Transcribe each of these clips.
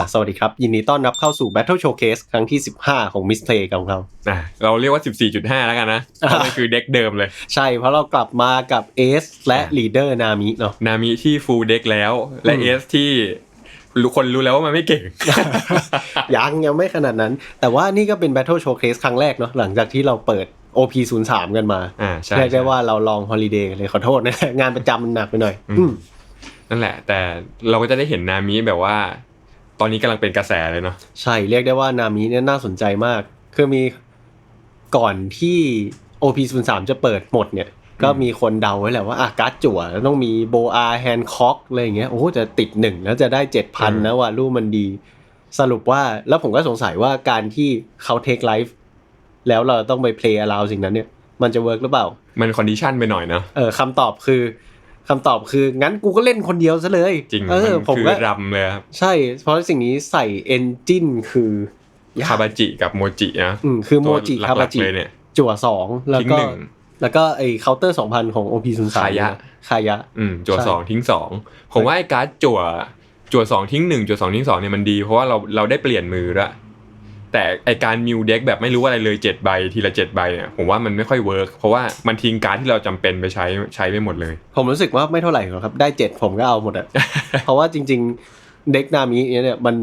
อะสวัสดีครับ ยินดีต้อนรับเข้าสู่ Battle Showcase ครั้งที่ 15 ของ Miss Play ของเราอะเราเรียกว่า 14.5 แล้วกันนะเพราะมันคือเด็กเดิมเลย ใช่เพราะเรากลับมากับ Ace และ Leader นามิเนาะนามิที่ฟูลเด็กแล้ว และอืมเอสที่รู้คนรู้แล้วว่ามันไม่เก่ง ยังยังไม่ขนาดนั้น แต่ว่านี่ก็เป็น Battle Showcase ครั้งแรกเนาะหลังจากที่เราเปิด OP 0 3กันมาอ่าใช่เรียกได้ใช่ว่าเราลองฮอลิเดย์เลยขอโทษนะงานประจำมันหนักไปหน่อยอืมอืมนั่นแหละ แต่เราก็จะได้เห็นนามิแบบว่า ตอนนี้กำลังเป็นกระแสเลยเนาะใช่เรียกได้ว่านามิเนี่ยน่าสนใจมาก คือมีก่อนที่ OP 0 3 จะเปิดหมดเนี่ย ก็มีคนเดาไว้แหละว่าอะการ์ดจั่วแล้วต้องมีโบอาแฮนค็อกอะไรอย่างเงี้ยโอ้โหจะติดหนึ่งแล้วจะได้เจ็ดพันนะว่ารูปมันดี สรุปว่าแล้วผมก็สงสัยว่าการที่เขาเทคไลฟ์แล้วเราต้องไปเพลย์อลาวสิ่งนั้นเนี่ย มันจะเวิร์กหรือเปล่า มันคอนดิชันไปหน่อยเนาะเออคำตอบคือ คำตอบคืองั้นกูก็เล่นคนเดียวซะเลย จริงเออมันผมคือก็รำเลยครับ ใช่ เพราะสิ่งนี้ใส่เอนจินคือยากคาบาจิกับโมจินะอืมคือโมจิตัวหลักๆคาบาจิเลยเนี่ยจั่วสองแล้วทิ้งก็หนึ่งแล้วก็ไอเคาน์เตอร์สองพันของ OP 0 3ขายะคายะ อืมจั่วใช่สองทิ้งสองผมว่าไอ้การ์ดจั่วจั่วสองทิ้งหนึ่งจั่วสองทิ้งสองเนี่ยมันดี เพราะว่าเราเราได้เปลี่ยนมือละ แต่ไอการมิวเด็กแบบไม่รู้อะไรเลยเจ็ดใบทีละเจ็ดใบเนี่ยผมว่ามันไม่ค่อยเวิร์กเพราะว่ามันทิ้งการ์ดที่เราจำเป็นไปใช้ใช้ไปหมดเลย ผมรู้สึกว่าไม่เท่าไหร่หรอกครับ ได้เจ็ดผมก็เอาหมดอะเพราะว่าจริง ๆ เด็กนามิเนี่ยมัน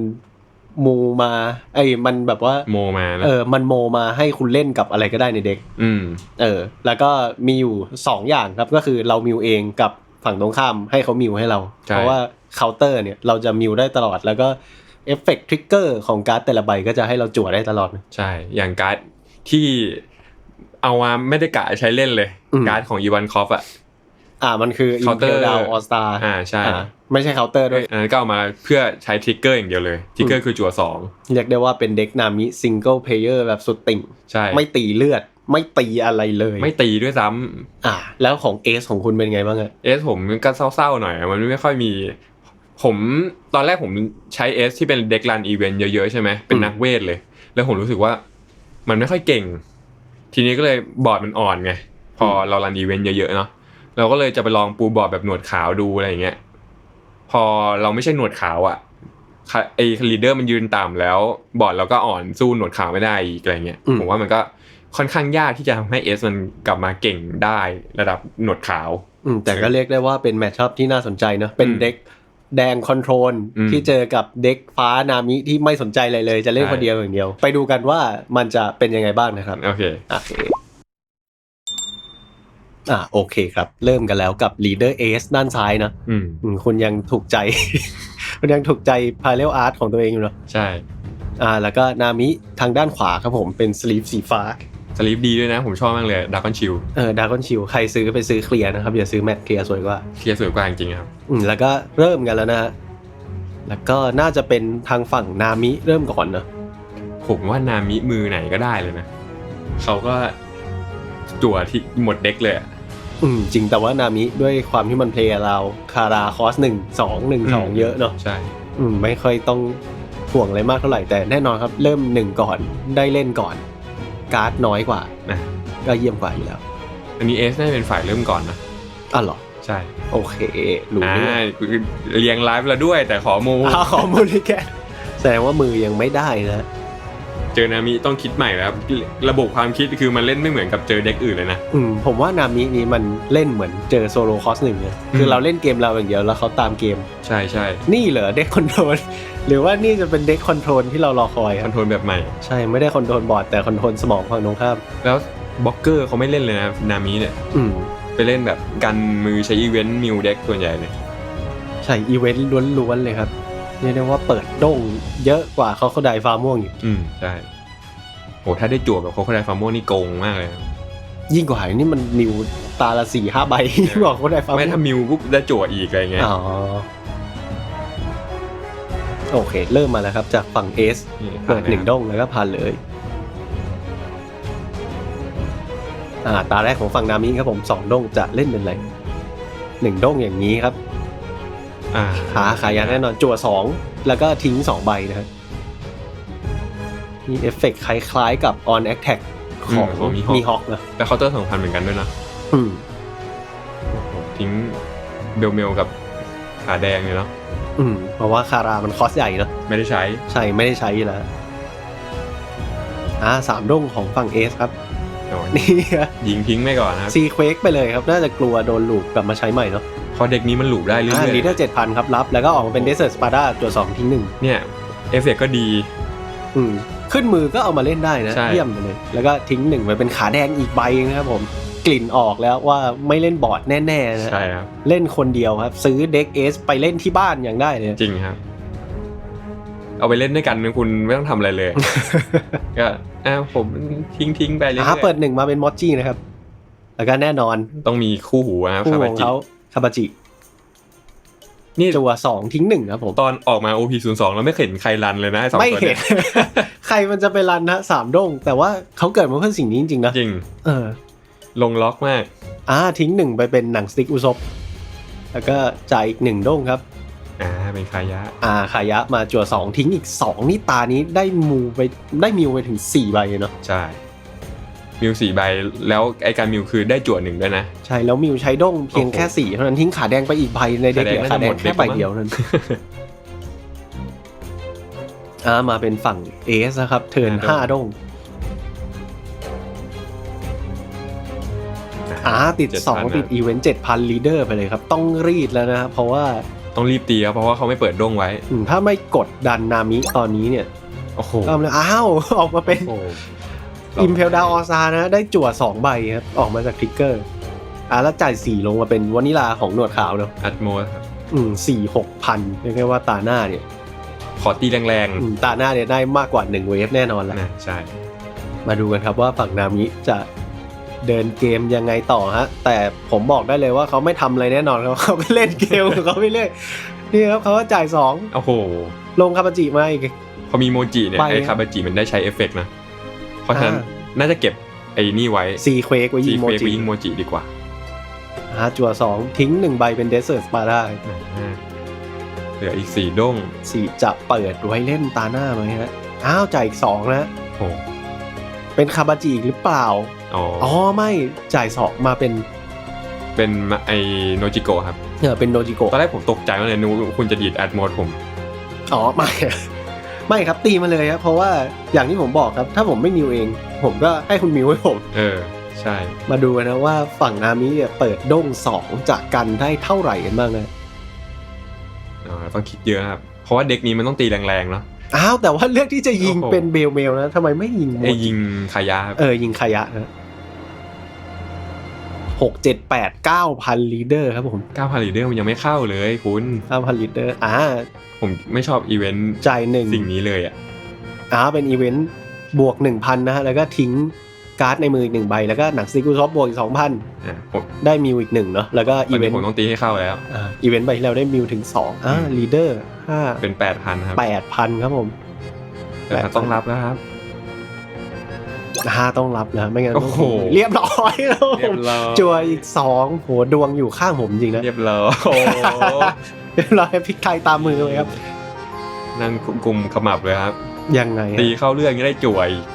มูมาไอ้มันแบบว่าโมมานะเออมันโมมาให้คุณเล่นกับอะไรก็ได้ในเด็กอืมเออ แล้วก็มีอยู่สองอย่างครับก็คือเรามิวเองกับฝั่งตรงข้ามให้เขามิวให้เราใช่เพราะว่าเคาน์เตอร์เนี่ยเราจะมิวได้ตลอดแล้วก็ เอฟเฟกต์ทริกเกอร์ของการ์ดแต่ละใบก็จะให้เราจั่วได้ตลอด ใช่ อย่างการ์ดที่เอามาไม่ได้กะใช้เล่นเลยอืมการ์ดของอีวานคอฟอะอ่ามันคืออิน Counter เทลดาวออสตาอ่าใช่ ไม่ใช่เคาน์เตอร์ด้วยอันนั้นก็เอามาเพื่อใช้ทริกเกอร์อย่างเดียวเลยทริกเกอร์คือจั่วสองเรียกได้ว่าเป็นเด็กนามิซิงเกิลเพลเยอร์แบบสุดติ่งใช่ไม่ตีเลือด ไม่ตีอะไรเลย ไม่ตีด้วยซ้ำอ่า แล้วของเอสของคุณเป็นไงบ้างอะเอสผมก็เศร้าๆหน่อยอะมันไม่ค่อยมี ผมตอนแรกผมใช้เอสที่เป็นเด็กรันอีเวนต์เยอะๆใช่ไหมเป็นนักเวทเลย แล้วผมรู้สึกว่ามันไม่ค่อยเก่ง ทีนี้ก็เลยบอร์ดมันอ่อนไง พอเรารันอีเวนต์เยอะๆเนาะเราก็เลยจะไปลองปูบอร์ดแบบหนวดขาวดูอะไรอย่างเงี้ยพอเราไม่ใช่หนวดขาวอะค่ะไอ้ลีดเดอร์มันยืนต่ำแล้ว บอร์ดเราก็อ่อนสู้หนวดขาวไม่ได้อีกอะไรเงี้ยผมว่ามันก็ค่อนข้างยากที่จะทำให้เอสมันกลับมาเก่งได้ระดับหนวดขาว อืมแต่ก็เรียกได้ว่าเป็นแมทช์อัพที่น่าสนใจเนอะเป็นอืมเด็ก แดงคอนโทรลอืมที่เจอกับเด็กฟ้านามิที่ไม่สนใจอะไรเลยจะเล่นใช่คนเดียวอย่างเดียว ไปดูกันว่ามันจะเป็นยังไงบ้างนะครับ โอเคโอเคอ่าโอเคครับ เริ่มกันแล้วกับ Leader Ace ด้านซ้ายเนอะอืมอืมคุณยังถูกใจ คุณยังถูกใจพาเล l อาร์ตของตัวเองอยู่เนอะใช่ อ่า แล้วก็นามิทางด้านขวาครับผมเป็นสลีฟสีฟ้า สลีปดีด้วยนะ ผมชอบมากเลยดาร์คอนชิลเออดากอนชิลใครซื้อไปซื้อเคลียร์นะครับอย่าซื้อแมทเคลียร์สวยกว่าเคลียร์สวยกว่าจริงๆครับอืมแล้วก็เริ่มกันแล้วนะฮะแล้วก็น่าจะเป็นทางฝั่งนามิเริ่มก่อนเนอะผมว่านามิมือไหนก็ได้เลยนะเขาก็จั่วที่หมดเด็กเลยอะอืมจริงแต่ว่านามิด้วยความที่มันเพลย์เราคาราคอสหนึ่งสองหนึ่งสองเยอะเนาะใช่ อืมไม่ค่อยต้องห่วงอะไรมากเท่าไหร่แต่แน่นอนครับ เริ่มหนึ่งก่อนได้เล่นก่อน การ์ดน้อยกว่า นะก็เยี่ยมกว่าอยู่แล้วอันนี้เอสน่าจะเป็นฝ่ายเริ่มก่อนนะอะเหรอ ใช่โอเครู้อ่าเรื่องเรียงไลฟ์แล้วด้วย แต่ขอมูอ้าวขอมูลแกแสดงว่ามือยังไม่ได้นะ เจอนามิต้องคิดใหม่แล้วครับระบบความคิดคือมันเล่นไม่เหมือนกับเจอเด็กอื่นเลยนะ อืมผมว่านามินี้มันเล่นเหมือนเจอโซโลคอสหนึ่งเลยคือม เราเล่นเกมเราอย่างเดียวแล้วเขาตามเกม ใช่ใช่นี่เหรอเด็กคอนโทรล หรือว่านี่จะเป็นเด็กคอนโทรลที่เรารอคอยคคอรันบโทรลแบบใหม่ ใช่ไม่ได้คอนโทรลบอร์ดแต่คอนโทรลสมองฝั่งตรงข้ามแล้วบล็อกเกอร์เขาไม่เล่นเลยนะนามิเนี่ย อืมไปเล่นแบบกันมือใช้อีเวนต์มิวเด็กส่วนใหญ่เลย ใช่อีเวนต์ล้วนๆเลยครับเรียกได้ว่าเปิดโด่งเยอะกว่าเขาเขาไดฟ้าม่วงอยู่อืมใช่โหถ้าได้จั่วแบบโคโคไดฟาร์โมนี่โกงมากเลยนะยิ่งกว่านี่มันนิวตาละสี่ห้าใบ บอกเขาไดฟ้าม่วงไม่ถ้ามิวปุ๊บได้จั่วอีกอะไรเงี้ยอ๋อ โอเค เริ่มมาแล้วครับ จากฝั่งเอสนี่เปิดหนึ่งผ่าะด้งแล้วก็ผ่านเลยอ่าตาแรกของฝั่งนามิครับผมสองด้งจะเล่นเป็นอะไรหนึ่งด้งอย่างนี้ครับอ่าขาขายาแน่นอนจั่วสองแล้วก็ทิ้งสองใบนะครับมีเอฟเฟกต์คล้ายๆกับ on attack ของของมีมีฮฮออกกนะแต่เคาน์เตอร์สองพันเหมือนกันด้วยนะอืมทิ้งเบลเมลกับขาแดงเลยเนาะ อืมเพราะว่าคารามันคอสใหญ่เนอะไม่ได้ใช้ ใช่ไม่ได้ใช้อยู่แล้วอ่าสามด้งของฝั่งเอสครับโอ้ยนี่ยิงทิ้งไปก่อนนะครับ ซีเควกไปเลยครับ น่าจะกลัวโดนลูกกลับมาใช้ใหม่เนาะเพราะเด็กนี้มันหลูบได้เรื่อ่าอยลีเดอร์เจ็ดพันครับรับ แล้วก็ออกมาเป็นเดสเซอร์สปาร์ดาตัวสองทิ้งหนึ่งๆเนี่ยเอฟเฟกต์ก็ดี อืมขึ้นมือก็เอามาเล่นได้นะ ใช่ เยี่ยมไปเลย แล้วก็ทิ้งหนึ่งไปเป็นขาแดงอีกใบนะครับผม กลิ่นออกแล้วว่าไม่เล่นบอร์ดแน่ๆนะใช่ครับ เล่นคนเดียวครับ ซื้อเด็กเอสไปเล่นที่บ้านอย่างได้เลยจริงครับ เอาไปเล่นด้วยกันคุณไม่ต้องทำอะไรเลย ก็อ้าวผมทิ้งทิ้งๆไปเรื่อยอ่าเปิดหนึ่งมาเป็นมอจจี้นะครับ แล้วก็แน่นอนๆต้องมีคู่หูนะครับคู่คาขบาองจิ เขาคาบาจินี่ จัวสองทิ้งหนึ่งครับผม ตอนออกมา OP 0 2 แล้วไม่เห็นใครรันเลยนะอ้สองไม่ตัวเห็ยนใครมันจะไปรันนะสามด้งแต่ว่าเขาเกิดมาเพื่อสิ่งนี้จริงๆนะจริง เออ ลงล็อกมากอ่าทิ้งหนึ่งไปเป็นหนังสติ๊กอุซบแล้วก็จ่ายอีกหนึ่งด้งครับอ่าเป็นคายะอ่าขายะมาจั่วสองทิ้งอีกสองนี่ตานี้ได้มูไปได้มิวไปถึงสี่ใบเนาะใช่มิวสี่ใบแล้วไอการมิวคือได้จั่วหนึ่งด้วยนะ ใช่แล้วมิวใช้ด้งเพียงแค่สี่เท่านั้นทิ้งขาแดงไปอีกใบในเด็กเหลือขาขาแดแดงงแค่น่าจะหมดใบเด็กแล้วมั้งเดียวนั้นอ่ามาเป็นฝั่งเอสนะครับ เทิร์นห้าด้ง อ่าติดสอง7,000 ติดอีเวนต์เจ็ดพันลีเดอร์ไปเลยครับ ต้องรีดแล้วนะครับ เพราะว่าต้องรีบตีครับเพราะว่าเขาไม่เปิดด้งไว้ อืมถ้าไม่กดดันนามิตอนนี้เนี่ยโอ้โหก็เลยอ้าว ออกมาเป็นโอ้โหอิมเพลดาออซานะ ได้จั่วสองใบครับ ออกมาจากทริกเกอร์อ่าแล้วจ่ายสี่ลงมาเป็นวานิลาของหนวดขาวเนาะอัดโมสครับอืมสี่หกพันเรียกได้ว่าตาหน้าเนี่ยขอตีแรงอืมตาหน้าเนี่ยได้มากกว่าหนึ่งเวฟแน่นอนแล้ว ๆนะใช่ มาดูกันครับว่าฝั่งนามิจะ เดินเกมยังไงต่อฮะ แต่ผมบอกได้เลยว่าเขาไม่ทำอะไรแน่นอนครับเขาก็เล่นเกมของเขาไปเรื่อยนี่ครับเขาก็จ่ายสองโอ้โหลงคาปาจิมาอีก พอมีโมจิเนี่ยไปไอคาบาจิมันได้ใช้เอฟเฟกต์นะ เพราะฉะนั้นอ่น่าจะเก็บไอ้นี่ไว้ซีเควกไว้ยิจีงโมเฟกจิยิงโมจิดีกว่าอ่าจั่วสองทิ้งหนึ่งใบเป็นเดสเซอร์สปาได้อ่าเหลืออีกสี่ด้งสี่จะเปิดไว้เล่นตาหน้าไหมฮะอ้าวจ่ายอีกสองนะโอ้เป็นคาบาจิอีกหรือเปล่า อ๋ออ๋อไม่จ่ายสองมาเป็นเป็นไอโนจิโกะครับเออเป็นโนจิโกะตอนแรกผมตกใจมากเลยนึกว่าคุณจะดีดแอดโมดผม อ๋อไม่ไม่ครับตีมาเลยครับเพราะว่าอย่างที่ผมบอกครับ ถ้าผมไม่มิวเอง ผมก็ให้คุณมิวให้ผม เออ ใช่ มาดูกันนะว่าฝั่งนามิเนี่ยเปิดด้งสองจากกันได้เท่าไหร่กันบ้างนะอ๋อต้องคิดเยอะนะครับ เพราะว่าเด็กนี้มันต้องตีแรงๆเนาะอ้าวแต่ว่าเลือกที่จะยิงโอ้โหเป็นเบลเมลนะทำไมไม่ยิงโมไอจิยิงคายะครับเออยิงขยะนะ หกเจ็ดแปดเก้าพันลีเดอร์ครับผมเก้าพันลีเดอร์มันยังไม่เข้าเลยคุณเก้าพันลีเดอร์อ่าผมไม่ชอบอีเวนต์จ่ายหนึ่งสิ่งนี้เลยอะอ่าเป็นอีเวนต์บวกหนึ่งพันนะฮะ แล้วก็ทิ้งการ์ดในมืออีกหนึ่งใบ แล้วก็หนังสติกูซอฟบวกอีกสองพันอะผมได้มิวอีกหนึ่งเนาะแล้วก็ตอีอนเวนี้นต์ผมต้องตีให้เข้าแล้วอ่าอีเวนต์ใบที่เราได้มิวถึงสองอ่าอืมลีเดอร์ห้าเป็นแปดพันครับแปดพันครับผมแต่ต้องรับแล้วครับ ห้าต้องรับนะไม่งั้นโอ้โหเรียบร้อยแล้วเรียบร้อย จัวอีกสองโหดวงอยู่ข้างผมจริงนะเรียบร้อยโอ้โหเรียบร้อยพลิกไทยตามมือเลยครับ นั่งกลุ่มขมับเลยครับ ยังไงฮะตีเข้าเรื่องยังได้จั่วอีก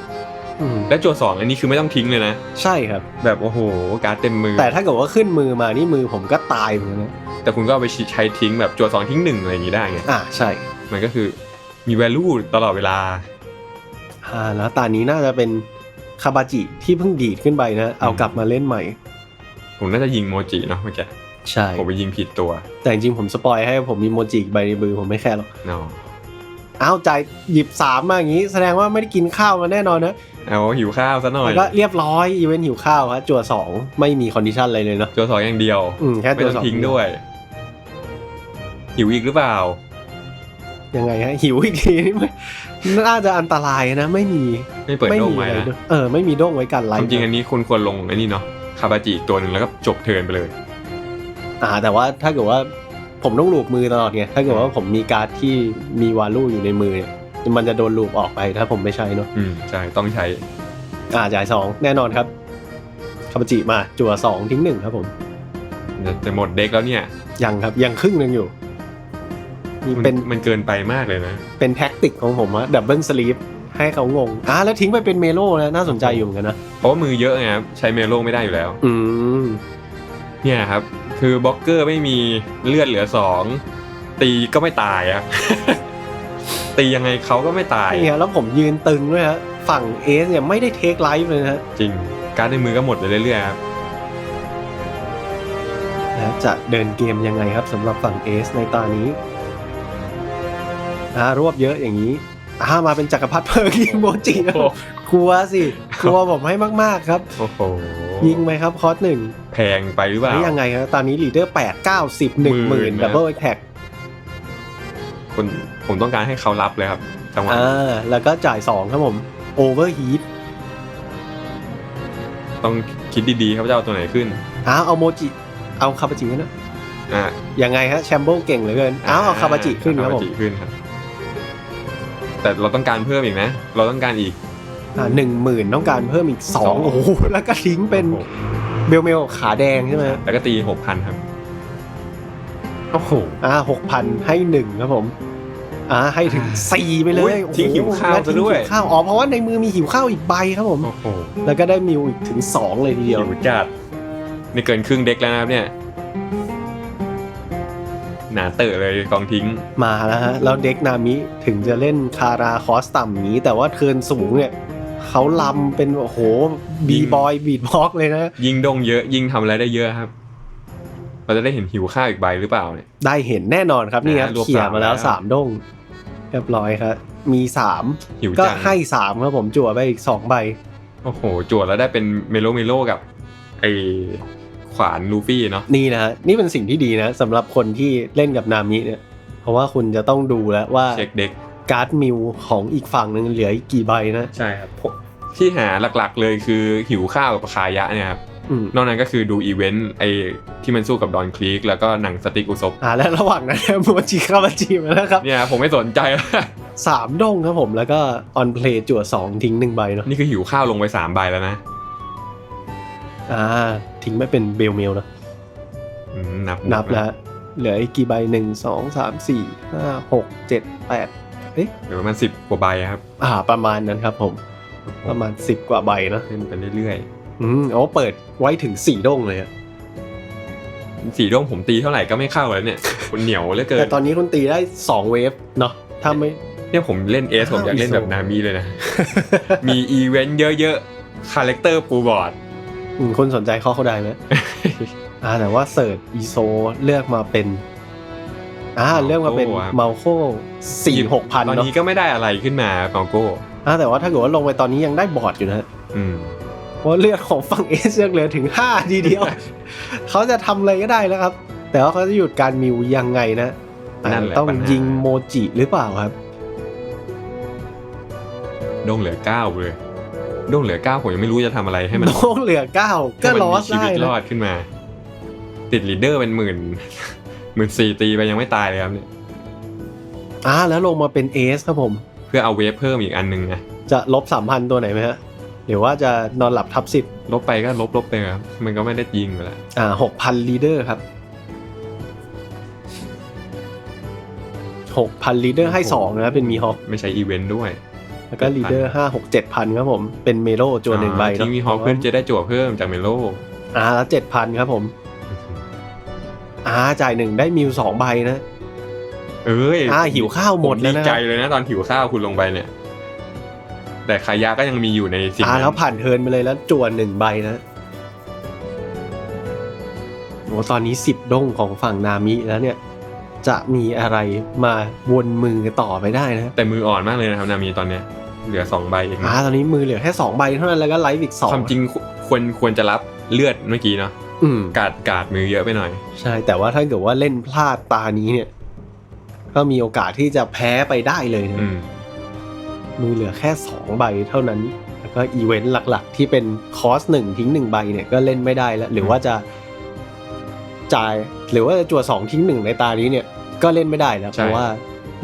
อืมและจั่วสองอันนี้คือไม่ต้องทิ้งเลยนะ ใช่ครับ แบบโอ้โห การ์ดเต็มมือ แต่ถ้าเกิดว่าขึ้นมือมานี่มือผมก็ตายเหมือนกันนะแต่คุณก็เอาไปใช้ทิ้งแบบจั่วสองทิ้งหนึ่งอะไรอย่างนี้ได้ไง อ่าใช่มันก็คือมี value ตลอดเวลา อ่าแล้วตานี้น่าจะเป็น คาบาจิที่เพิ่งดีดขึ้นไปนะ เอากลับมาเล่นใหม่ ผมน่าจะยิงโมจิเนาะเมื่อกี้ใช่ ผมไปยิงผิดตัว แต่จริงๆผมสปอยให้ผมมีโมจิอีกใบในมือผมไม่แค่หรอกเนาะอ้าวใจายหยิบสามมาอย่างนี้ แสดงว่าไม่ได้กินข้าวมาแน่นอนนะเอาหิวข้าวซะหน่อยแล้วก็เรียบร้อยอีเวนต์หิวข้าวครับจั่วสองไม่มีคอนดิชันอะไรเลยเนาะจั่วสองอย่างเดียวอืมแค่ไม่จั่วต้อสองงทิ้งด้วย หิวอีกหรือเปล่ายังไงฮะหิวอีกทีนี่ไม่ น่าจะอันตรายนะ ไม่มีไม่เปิดไม่โด่งมีไว้อะไรนะด้วยเออไม่มีโด้งไว้กันไลความฟ์จริงอันนี้คุณควรลงไอ้นี่เนาะคาบาจิอีกตัวหนึ่งแล้วก็จบเทิร์นไปเลย อ่า แต่ว่าถ้าเกิดว่าผมต้องลูบมือตลอดไงถ้าเกิดว่าผมมีการ์ดที่มีวาลูอยู่ในมือเนี่ยมันจะโดนลูบออกไปถ้าผมไม่ใช้เนาะอืมใช่ต้องใช้ อ่าจ่ายสองแน่นอนครับคาบาจิมาจั่วสองทิ้งหนึ่งครับผมจะจะหมดเด็กแล้วเนี่ยยังครับยังครึ่งหนึ่งอยู่นี่ มันเป็นมันเกินไปมากเลยนะ เป็นแท็กติกของผมอะดับเบิลสลีปให้เขางงอ่าแล้วทิ้งไปเป็นเมโลนะน่าสนใจอยู่เหมือนกันนะ เพราะว่ามือเยอะไงครับใช้เมโลไม่ได้อยู่แล้ว อืมเนี่ยครับ คือบล็อกเกอร์ไม่มีเลือดเหลือสองตีก็ไม่ตายอะตียังไงเขาก็ไม่ตายนี่ฮะแล้วผมยืนตึงด้วยฮะฝั่งเอสเนี่ยไม่ได้เทคไลฟ์เลยนะฮะจริงการดในมือก็หมดไปเรื่อยๆครับแล้วจะเดินเกมยังไงครับสำหรับฝั่งเอสในตอนนี้ อ่ารวบเยอะอย่างนี้อ่ามาเป็นจักรพรรดิเพลิงยิงโมจิครับผมกลัวสิกลัวผมให้มากๆครับ โอ้โหยิงไหมครับคอร์สหนึ่งแพงไปหรือเปล่า นี่ยังไงครับตอนนี้ลีดเดอร์แปดเก้าสิบหนึ่งหมื่นนะ ดับเบิลแท็กคุณผมต้องการให้เขารับเลยครับจังหวะอ่าแล้วก็จ่ายสองครับผมโอเวอร์ฮีทต้องคิดดีๆครับจะเอาตัวไหนขึ้นอ้าวเอาโมจิเอาคาบาจินะอะยังไงฮะแชมเบิลเก่งเหลือเกินอ้าวเอาคาบาจิขึ้นครับคาผบามจิขึ้นครับ แต่เราต้องการเพิ่มอีกนะ เราต้องการอีกอ่าหนึ่งหมื่นต้องการเพิ่มอีกสอสองงโอ้โหแล้วก็ทิ้งเป็นโอ้โหเบลเมลขาแดงใช่ไหมแล้วก็ตีหกพันครับโอ้โหอ่าหกพันให้หนึ่งครับผมอ่าให้ถึงสี่ไปเลยอุ๊ยทิ้งโอ้โหิวข้าวแล้ซะด้วยทิ้งหิข้าวอ๋อเพราะว่าในมือมีหิวข้าวอีกใบครับผมโอ้โหแล้วก็ได้มิวอีกถึงสองเลยทีเดียวหิวจัดนี่เกินครึ่งเด็กแล้วนะครับเนี่ย หนาเตอะเลยกองทิ้งมาแล้วฮะ แล้วเด็กนามิถึงจะเล่นคาราคอสต่ำอย่างนี้ แต่ว่าเทิร์นสูงเนี่ยเขาลำเป็นโอ้โหบีบอยบีดบ็อกเลยนะ ยิงดงเยอะยิงทำอะไรได้เยอะครับ เราจะได้เห็นหิวข้าวอีกใบหรือเปล่าเนี่ยได้เห็นแน่นอนครับนี่ครับอ่ารวบเขี่ยมาแล้วสามแล้วสามด้งเรียบร้อยครับ มีสามหิวก็จังให้สามครับผมจั่วไปอีกสองใบ โอ้โหจวดแล้วได้เป็นเมโลเมโลกับไอ ขวานลูฟี่เนาะนี่นะฮะนี่เป็นสิ่งที่ดีนะสำหรับคนที่เล่นกับนามิเนี่ย เพราะว่าคุณจะต้องดูแล้วว่าเช็คเด็กการ์ดมิวของอีกฝั่งหนึ่งเหลืออีกกี่ใบนะ ใช่ครับผมที่หาหลักๆเลยคือหิวข้าวกับคายะเนี่ยครับอืมนอกนั้นก็คือดูอีเวนต์ไอที่มันสู้กับดอนคลีกแล้วก็หนังสติ๊กอุซบอ่าและระหว่างนั้นโมจิคาบาจิมาแล้วครับเนี่ยผมไม่สนใจแล้วสามด้งครับผมแล้วก็ออนเพลย์จั่วสองทิ้งหนึ่งใบเนาะนี่คือหิวข้าวลงไปสามใบแล้วนะ อ่า ทิ้งไม่เป็นเบลเมลนะอืมนับนับแล้วฮะเหลืออีกกี่ใบหนึ่งสองสามสี่ห้าหกเจ็ดแปดเอ๊ะเหลือประมาณสิบกว่าใบครับ อ่า ประมาณนั้นครับ ผม ประมาณสิบกว่าใบนะเล่นไปเรื่อยอืมโอ้เปิดไว้ถึงสี่ด้งเลยอะๆสีด้งผมตีเท่าไหร่ก็ไม่เข้าแล้วเนี่ยคุณเหนียวเหลือเกิแต่นตอนนี้คุณตีได้สองเวฟเนาะถ้าไม่เนี่ยผมเล่นเอสผมอยากเล่นแบบนามิเลยนะ มีอีเวนต์เยอะๆ คาแรคเตอร์ปูบอร์ดอืม คนสนใจข้อเขาได้ไหมอ่าแต่ว่าเสิร์ชอีโซเลือกมาเป็นอ่า Malco เลือกมาเป็นครับเมาโคสี่หกพันตอนเนาะนี้ก็ไม่ได้อะไรขึ้นมาเมาโก้อ่าแต่ว่าถ้าเกิดว่าลงไปตอนนี้ยังได้บอร์ดอยู่นะฮะอืมเพราะเลือดของฝั่งเอสยังเหลือถึงห้าทีเดียว เขาจะทำอะไรก็ได้แล้วครับ แต่ว่าเขาจะหยุดการมิวยังไงนะอ่านั่นแหละต้องปัญหายิงโมจิหรือเปล่าครับ ดงเหลือเก้าเลย ดงเหลือเก้าผมยังไม่รู้จะทำอะไรให้มันโน้เหลือเก้าก็ให้มันลอมีสชีได้วิตรนะอดขึ้นมา ติดลีดเดอร์เป็นหมื่นหมื่นสี่ตีไปยังไม่ตายเลยครับเนี่ยอ่าแล้วลงมาเป็นเอสครับผม เพื่อเอาเวฟเพิ่มอีกอันหนึงนะจะลบสามพันตัวไหนไหมฮะหรือว่าจะนอนหลับทับสิบลบไปก็ลบลบไปครับมันก็ไม่ได้ยิงอยู่แล้วอ่าหกพันลีเดอร์ครับหกพันลีเดอร์ให้สองนะเป็นมีฮอคไม่ใช่อีเวนต์ด้วย แล้วก็ลีเดอร์ห้าหกเจ็ดพันครับผม เป็นเมโลจวนหนึ่งใบที่มีฮอปเพื่อจะได้จั่วเพิ่มจากเมโลอ่าแล้วเจ็ดพันครับผม อ่าจ่ายหนึ่งได้มิวสองใบนะ เอ้ยอ่าหิวข้าวหมดผแล้วดีนะใจเลยนะตอนหิวข้าวคุณลงไปเนี่ย แต่ขายาก็ยังมีอยู่ในสิ่งอ่านั้นแล้วผ่านเทิร์นไปเลยแล้วจวนหนึ่งใบนะโอ้ตอนนี้สิบด้งของฝั่งนามิแล้วเนี่ย จะมีอะไรมาวนมือต่อไปได้นะ แต่มืออ่อนมากเลยนะครับนามีตอนเนี้ย เหลือสองใบเองอ่าตอนนี้มือเหลือแค่สองใบเท่านั้นแล้วก็ไลฟ์อีกสองความจริงควรควรจะรับเลือดเมื่อกี้เนาะอืมกาดกาดมือเยอะไปหน่อย ใช่แต่ว่าถ้าเกิดว่าเล่นพลาดตานี้เนี่ย ก็มีโอกาสที่จะแพ้ไปได้เลยนะอืมมือเหลือแค่สองใบเท่านั้นแล้วก็อีเวนต์หลัก ๆ ที่เป็นคอสหนึ่งทิ้งหนึ่งใบเนี่ยก็เล่นไม่ได้แล้วหรือว่าจะจ่ายหรือว่าจะจั่วสองทิ้งหนึ่งในตานี้เนี่ย ก็เล่นไม่ได้แล้วใช่เพราะว่า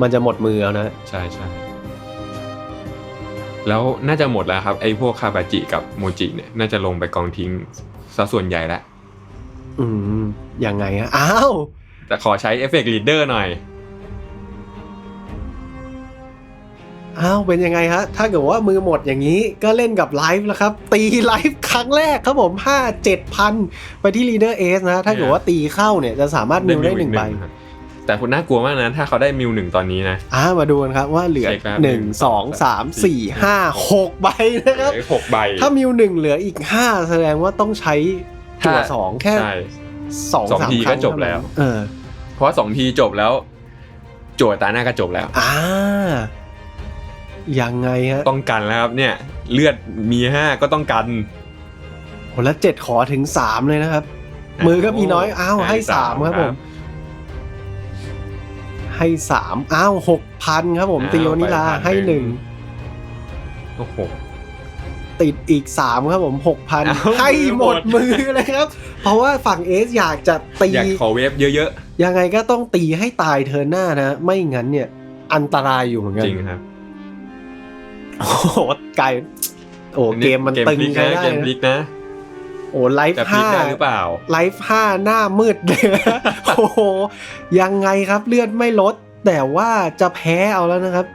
มันจะหมดมือแล้วนะ ใช่ใช่ แล้วน่าจะหมดแล้วครับไอ้พวกคาบาจิกับโมจิเนี่ยน่าจะลงไปกองทิ้งซะส่วนใหญ่แล้วอืมยังไงอะอ้าวแต่ขอใช้เอฟเฟกต์ลีดเดอร์หน่อยอ้าวเป็นยังไงฮะ ถ้าเกิดว่ามือหมดอย่างนี้ก็เล่นกับไลฟ์แล้วครับ ตีไลฟ์ครั้งแรกครับผมห้าเจ็ดพันไปที่ลีเดอร์เอสนะ ถ้าเกิดว่าตีเข้าเนี่ยจะสามารถมิวได้หนึ่งใบครับ แต่คุณน่ากลัวมากนะถ้าเขาได้มิวหนึ่งตอนนี้นะ อ่ามาดูกันครับว่าเหลือเช็คครับหนึ่งสองสามสี่ห้าหกใบนะครับเหลือหกใบ ถ้ามิวหนึ่งเหลืออีกห้าแสดงว่าต้องใช้จั่วถ้าสองแค่ใช่สองสองสามทีครั้งก็จบแล้ว เออ เพราะว่าสองทีจบแล้ว โจทย์ตาหน้าก็จบแล้วอ่ายังไงฮะต้องกันแล้วครับเนี่ย เลือดมีห้าก็ต้องกันโหแล้วเจ็ดขอถึงสามเลยนะครับ มือก็มีน้อยอ้าวให้สามครับผม ให้สามอ้าวหกพันครับผมอ้าวตีโอนิลาไปพันให้หหนึ่นึ่งงโอ้โหติดอีกสามครับผมหกพันอ้าวให้หมดหมดมือเลยครับ เพราะว่าฝั่งเอสอยากจะตีอยากขอเวฟเยอะยังไงก็ต้องตีให้ตายเธอหน้านะ ไม่งั้นเนี่ย อันตรายอยู่เหมือนๆกันจริงครับ โอ้โหไกลโอ้เกมมันตึงเกมพลิกใช้นะได้เกมพลินะกนะโอ้ไลฟ์จะพลิกห้าได้หรือเปล่า ไลฟ์ห้าหน้ามืดเลยนะโอ้โหยังไงครับเลือดไม่ลด แต่ว่าจะแพ้เอาแล้วนะครับ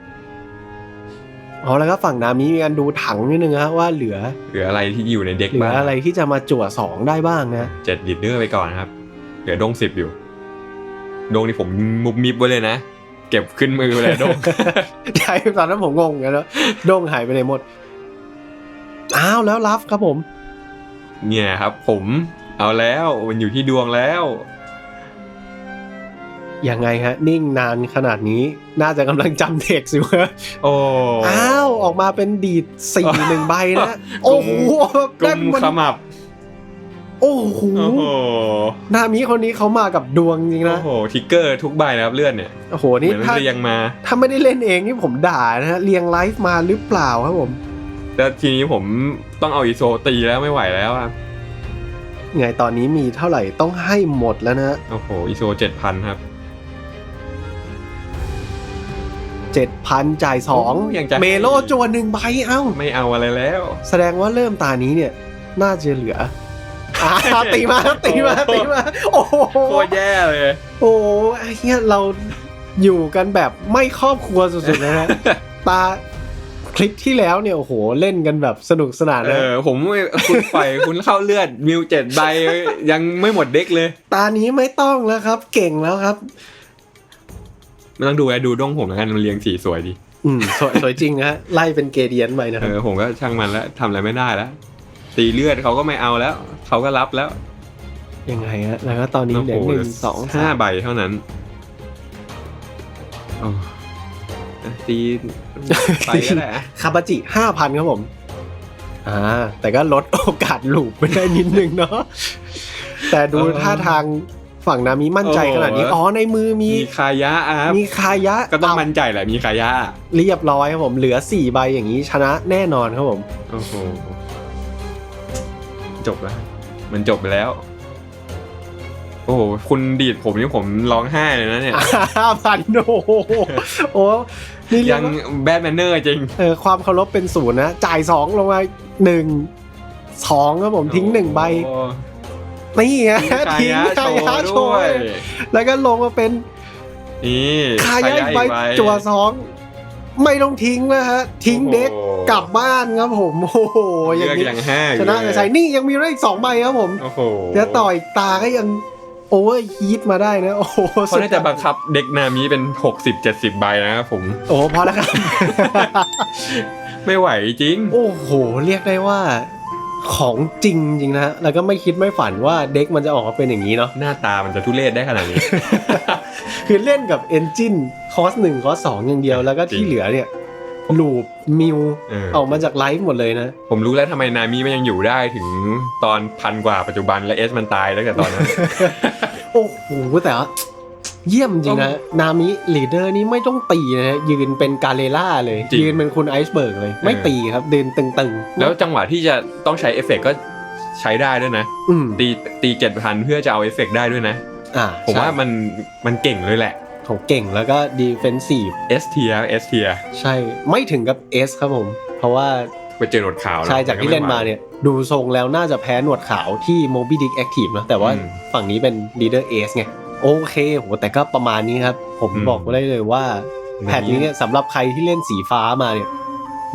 เอาแล้วครับฝั่งนามิมีการดูถังนิดนึงฮะว่าเหลือ เหลืออะไรที่อยู่ในเด็กเหลือบ้างอะไรที่จะมาจั่วสองได้บ้างนะเจ็ดดิดเดอร์ไปก่อนครับ เหลือดงสิบอยู่ดงนี่ผมมุบมิบไว้เลยนะ เก็บขึ้นมือไปเลยดงใช่ตอนนั้นผมงงกันแล้วโด้งหายไปไหนหมดอ้าวแล้วรับครับผม เนี่ยครับ ผมเอาแล้วมันอยู่ที่ดวงแล้ว ยังไงฮะ นิ่งนานขนาดนี้น่าจะกำลังจำเด็กสิวะโอ้อ้าว ออกมาเป็นดีดสี่หนึ่งใบนะโอ้โหกุได้มมันขมับโอ้โหโอ้โหนามิคนนี้เขามากับดวงจริงโอ้นะโหทิกเกอร์ทุกใบนะครับเลือดเนี่ยโอ้โหเหนี่มือนถ้าเรียงมา ถ้าไม่ได้เล่นเองนี่ผมด่านะฮะเรียงไลฟ์มาหรือเปล่าครับผม แล้วทีนี้ผมต้องเอาอีโซตีแล้วไม่ไหวแล้วอะไงตอนนี้มีเท่าไหร่ต้องให้หมดแล้วนะ โอ้โหอีโซเจ็ดพันครับเจ็ดพันจ่ายสองโอ้ยังจะเมโลจวนหนึ่งใบเอ้า ไม่เอาอะไรแล้ว แสดงว่าเริ่มตานี้เนี่ย น่าจะเหลืออ่าตีมาตีมาตีมาโอ้โหโคตรแย่เลย โอ้ไอ้เนี้ยเราอยู่กันแบบไม่ครอบครัวสุดๆนะฮะตาค ลิปที่แล้วเนี่ยโอ้โหเล่นกันแบบสนุกสนานเอนะอผมคุณปล่อยคุณเข้าเลือดมิวเจ็ดใบยังไม่หมดเด็กเลยตานี้ไม่ต้องแล้วครับ เก่งแล้วครับ ไม่ต้องดูแลดูด้งผมแล้วกันมันเรียงสีสวยดีอืมสวยสวยจริงนะฮะไล่เป็นเกเดียนไปนะคเอรับอผมก็ช่างมันแล้วทำอะไรไม่ได้แล้วตีเลือดเขาก็ไม่เอาแล้วเขาก็รับแล้วยังไงฮะแล้วก็ตอนนี้โอ้เหลืโหอหนึ่งสองห้าสามใบเท่านั้นโอ้ ตีไปก็ได้อะคาบาจิห้าพันครับผม อ่า แต่ก็ลดโอกาสหลูบไปได้นิดนึงเนาะแต่ดูท่าทางฝั่งนามิมั่นใจขนาดนี้ อ๋อ ในมือมี มีคายะอะครับมีคายะ ก็ต้องมั่นใจแหละ มีคายะ เรียบร้อยครับผม เหลือสี่ใบอย่างนี้ชนะแน่นอนครับผม โอ้โห จบแล้ว มันจบไปแล้วโอ้โหคุณดีดผมนี่ผมร้องไห้เลยนะเนี่ยห้าพันโอ้โหโอ้นี่เรียัยกงว่าแบดแมนเนอร์จริง เออความเคารพเป็นศูนย์นะ จ่ายสองลงมาหนึ่งสองครับผมทิ้งหนึ่งใบ โอ้นี่ไงทิ้งทิ้งคายะคายะโชโชว์ว์ด้วยแล้วก็ลงมาเป็นนี่คายะอีกใบใบจั่วสองไม่ต้องทิ้งนะฮะ ทิ้งเด็กโอ้โหกลับบ้านครับผม โอ้โหอเลืย่างอกนี้อย่างห้าชนะเลยใช่นี่ยังมีได้อีกสองใบครับผม โอ้โหเดี๋ยวต่ออีกตาก็ยัง โอเวอร์ฮีทมาได้นะ โอ้โหเขาน่าจะบังคับเด็กนามิเป็นหกสิบเจ็ดสิบใบนะครับผม โอ้โหพอแล้วครับ ไม่ไหวจริง โอ้โห เรียกได้ว่าของจริงจริงนะฮะแล้วก็ไม่คิดไม่ฝันว่าเด็กมันจะออกมาเป็นอย่างนี้เนาะหน้าตามันจะทุเรศได้ขนาดนี้ คือเล่นกับเอนจินคอสหนึ่งคอสสองอย่างเดียวแล้วก็จริที่งเหลือเนี่ย ลูปมิวเออ ออกมาจากไลฟ์หมดเลยนะ ผมรู้แล้วทำไมนามิมันยังอยู่ได้ถึงตอนพันกว่าปัจจุบันและเอสมันตายแล้วแต่ตอนนั้น โอ้โหแต่ว่าเยี่ยมจริงนะ นามิลีดเดอร์นี้ไม่ต้องตีนะฮะยืนเป็นกาเลล่าเลย จริงยืนเป็นคุณไอซ์เบิร์กเลย ไม่ตีครับเดินตึงๆแล้วจังหวะที่จะต้องใช้เอฟเฟกต์ก็ใช้ได้ด้วยนะ อืมตีตีเจ็ดพันเพื่อจะเอาเอฟเฟกต์ได้ด้วยนะ อ่าผมว่าใช่มันมันเก่งเลยแหละ ของเก่งแล้วก็ดีเฟนซีฟ S เทีย S เทียใช่ไม่ถึงกับ S ครับผม เพราะว่าไปเจอหนวดขาวใช่จากที่เล่นมาเนี่ย ดูทรงแล้วน่าจะแพ้หนวดขาวที่ Moby Dick Active นะแต่ว่าอืมฝั่งนี้เป็น Leader Ace ไงโอเคโหแต่ก็ประมาณนี้ครับ ผมอืมบอกได้เลยว่าแพทนี้เนี่ยสำหรับใครที่เล่นสีฟ้ามาเนี่ย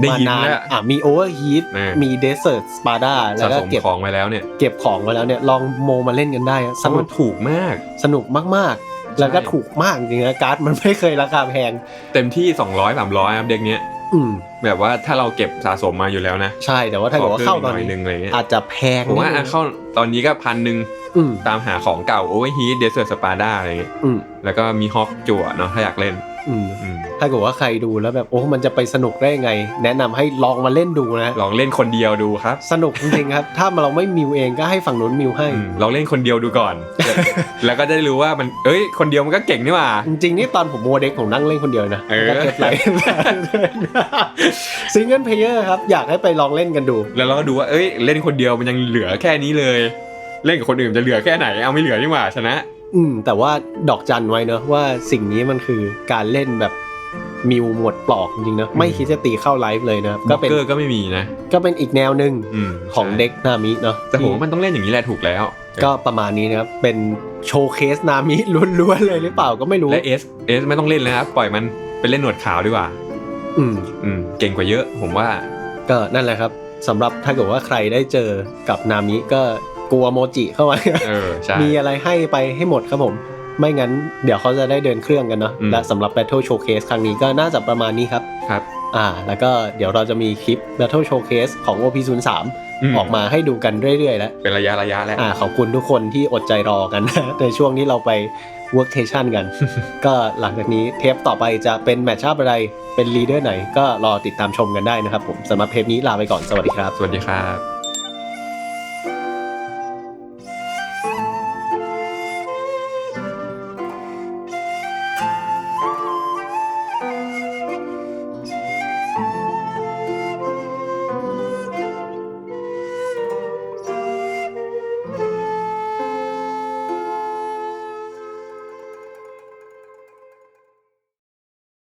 ได้ยินมานานแล้วอะมีโอเวอร์ฮีทแน่มีเดสเซอร์สปาร์ดาแล้สะวก็สมเก็บของไว้แล้วเนี่ย เก็บของไว้แล้วเนี่ย ลองโมมาเล่นกันได้อะสสนุนุกกถูกมาก สนุกมาก แล้วก็ถูกมากจริงนะการ์ดมันไม่เคยราคาแพง เต็มที่ 200 300ครับเด็กเนี้ยอืมแบบว่าถ้าเราเก็บสะสมมาอยู่แล้วนะ ใช่แต่ว่าถ้าเกิดว่าเข้าตอนขพิ่มกหนี้นึงอะไรเงี้ยอาจจะแพงผมว่านิดนึอะงเข้าตอนนี้ก็พันหนึ่งอืมตามหาของเก่าโอเวอร์ฮีทเดสเซอร์สปาร์ด้าอะไรเงี้ยอืมแล้วก็มีฮอกจั่วเนาะถ้าอยากเล่นอืมอืม ถ้าเกิดว่าใครดูแล้วแบบโอ้ มันจะไปสนุกได้ยังไง แนะนำให้ลองมาเล่นดูนะ ลองเล่นคนเดียวดูครับ สนุกจริงๆครับ ถ้าเราไม่มิวเองก็ให้ฝั่งนู้นมิวให้อืมลองเล่นคนเดียวดูก่อน แล้วก็ได้รู้ว่ามันเอ้ย คนเดียวมันก็เก่งนี่หว่า จริงๆนี่ตอนผมโมเด็กผมนั่งเล่นคนเดียวนะเออก็เก็บไหลซิงเกิลเพลเยอร์ครับ อยากให้ไปลองเล่นกันดู แล้วเราก็ดูว่าเอ้ย เล่นคนเดียวมันยังเหลือแค่นี้เลย เล่นกับคนอื่นจะเหลือแค่ไหน เอาไม่เหลือนี่หว่าชนะ อืมแต่ว่าดอกจันไว้เนอะว่าสิ่งนี้มันคือการเล่นแบบ มิวหมวดปลอกจริงๆเนอะไม่คิดจะตีเข้าไลฟ์เลยนะครับก็ก็เป็นเกอร์ก็ไม่มีนะ ก็เป็นอีกแนวหนึ่งอืมของใช่เด็กนามิเนาะแต่ผมว่ามันต้องเล่นอย่างนี้แหละถูกแล้ว ก็ประมาณนี้นะครับ เป็นโชว์เคสนามิล้วนๆเลยหรือเปล่าก็ไม่รู้และเอสเอสไม่ต้องเล่นเลยครับปล่อยมันไปเล่นหนวดขาวดีกว่า อืมอืมเก่งกว่าเยอะ ผมว่า ก็นั่นแหละครับสำหรับถ้าเกิดว่าใครได้เจอกับนามิก็กลัวโมจิเข้าไว้เออใช่มีอะไรให้ไปให้หมดครับผม ไม่งั้นเดี๋ยวเขาจะได้เดินเครื่องกันเนาะอืมและสำหรับ Battle Showcase ครั้งนี้ก็น่าจะประมาณนี้ครับครับ อ่า แล้วก็เดี๋ยวเราจะมีคลิป Battle Showcase ของ OP03 อืมออกมาให้ดูกันเรื่อยๆ แล้ว เป็นระยะระยะแล้วอ่าขอบคุณทุกคนที่อดใจรอกัน ในช่วงที่เราไป worktation กัน ก็หลังจากนี้เทปต่อไปจะเป็นแมตช์อัพอะไรเป็นลีดเดอร์ไหน ก็รอติดตามชมกันได้นะครับผมสำหรับเทปนี้ลาไปก่อนสวัสดีครับ สวัสดีครับ